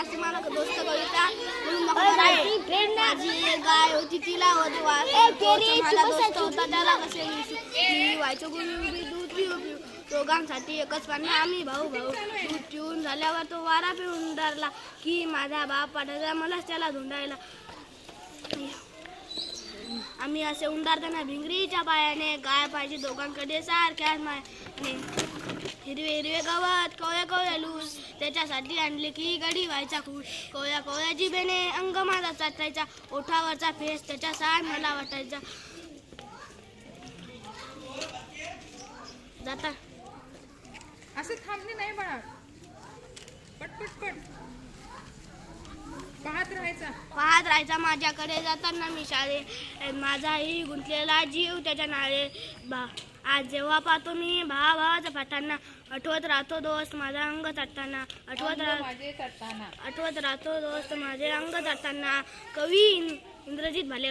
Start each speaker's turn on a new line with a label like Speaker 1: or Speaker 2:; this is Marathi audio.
Speaker 1: असे मला दोस्त कविता म्हणून मला माझी एक गाय होती तिला होती माझा दोस्त होता त्याला कसे व्हायचो गुरु दूध पिऊ पिऊ. दोघांसाठी एकच पाणी आम्ही भाऊ भाऊ. दूध पिऊन झाल्यावर तो वारा पिऊन धरला की माझा बाप पाठायचा मलाच त्याला धुंडायला. आम्ही असे उंडारताना भिंगरीच्या पायाने गाय पाहिजे दोघांकडे सारख्याच मायाने. हिरवे हिरवे गवत कवळे कवळे लूस त्याच्यासाठी आणले की गडी व्हायचा खुश. कवळ्या कवळ्या जिभेने अंग माझा चाटायचा. ओठावरचा फेस त्याच्या साड मला वाटायचा. जाता.
Speaker 2: असं थांबणे नाही बाळा. पट पट. पट पाहत राहायचा.
Speaker 1: पाहत राहायचा माझ्याकडे. जाताना मी शाळे माझाही गुंतलेला जीव त्याच्या नाळे बा आज जेव्हा पाहतो मी भावा भावाच्या पाठांना आठवत राहतो दोस्त माझा अंग चटताना आठवत
Speaker 2: अंग
Speaker 1: राह
Speaker 2: माझे चढताना
Speaker 1: आठवत राहतो दोस्त माझे अंग चटताना. कवी इंद्रजित भालेराव.